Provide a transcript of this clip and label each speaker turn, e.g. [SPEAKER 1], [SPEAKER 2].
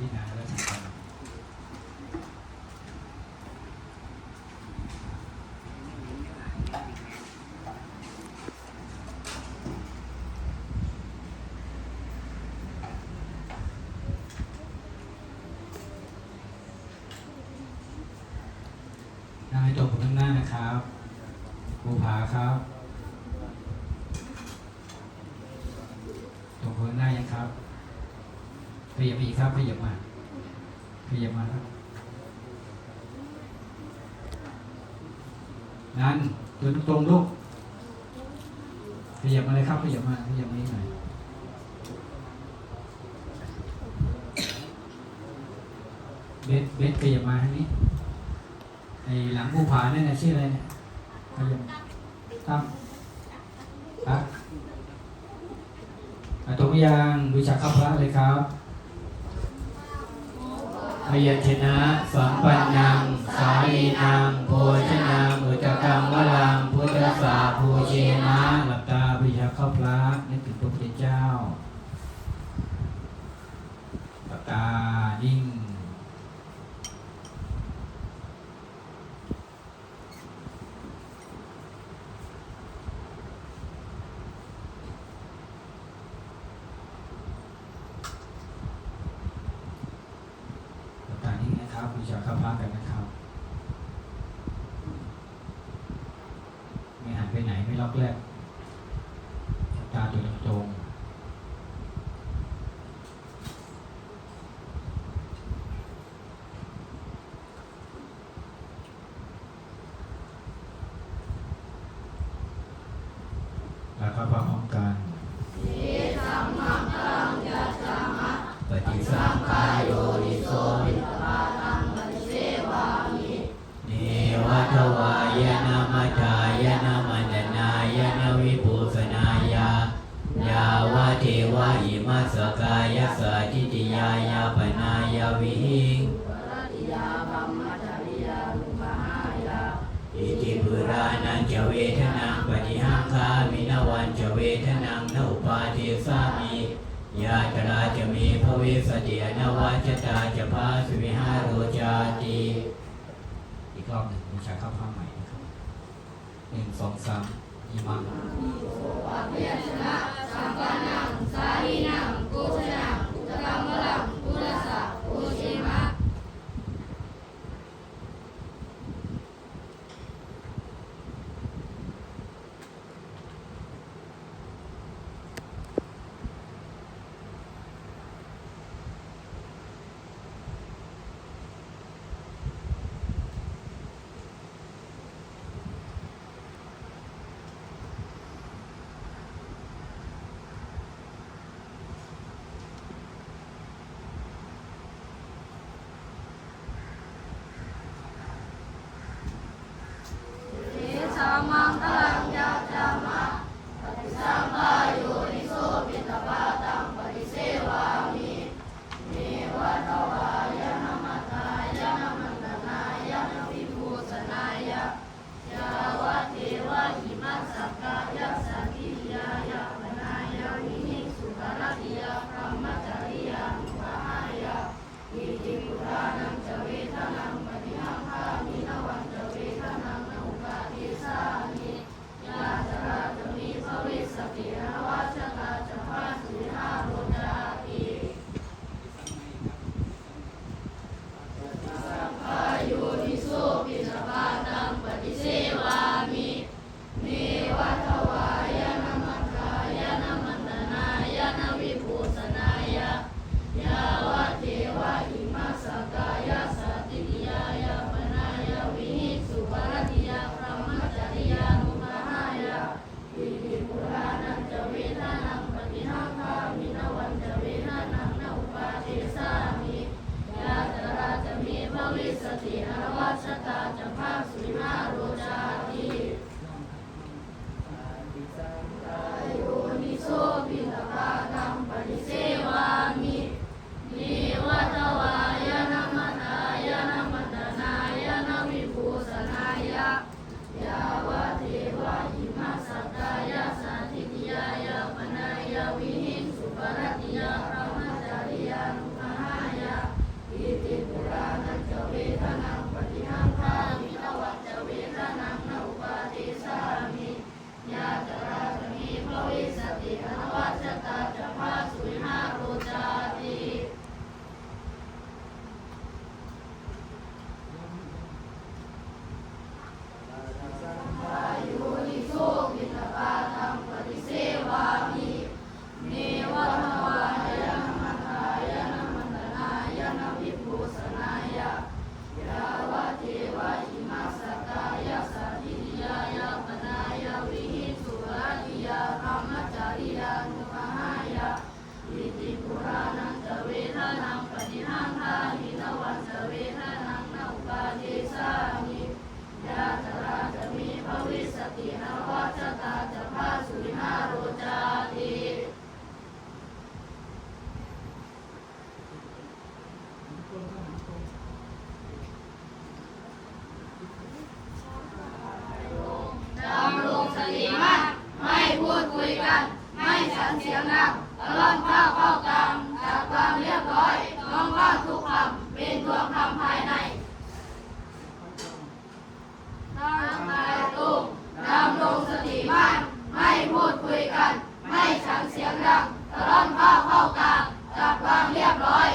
[SPEAKER 1] พิจารณาราชกัดนายตกข้างหน้านะครับภูผาครับตกข้างหน้ายังครับ ขยับอีกครับขยับมาขยับมาครับนั่นเดินตรงลูกขยับมาเลยครับขยับมาขยับมาอีกหน่อยเบสเบสขยับมาทางนี้ไอ้หลังภูผาเนี่ยนะชื่ออะไรเนี่ยขยับตั้มครับอะตรงยังดูจากข้าพระเลยครับ พยัญชนะ สัมปันนัง สาลีนังโภชนังอุจจกังวลังพุทธสาภูเชนะหลับตาดูจากข้าพระนึกถึงพระพุทธเจ้าหลับตานิ่ง ต อนนี้นะครับบูชาข้าพระกันนะครับ ไม่หันไปไหนไม่ล็อกแรก
[SPEAKER 2] สกายสาจิติยายาปนายาวิหิงอิติปุรานังจะเวทนังปฏิหังคามินวันจะเวทนังนุปาทิสามิยาตราจะมีภเวสติอนวัจตาจะพาสุวิหารโรจาติ
[SPEAKER 1] อีกรอบหนึ่งบูชาข้าวผ้าใหม่นะครับหนึ่งสองสามอิมังวิหิงสุ
[SPEAKER 2] ปรติ สียงดังตลอดข้าวเข้ากลางจากความเรียบร้อยน้องว่าทุกคำเป็นตัวคำภายในตั้งใจตุ้มดำรงสติมั่นไม่พูดคุยกัน ไม่สั่งเสียงดังตลอดข้าวเข้ากลางจากความเรียบร้อย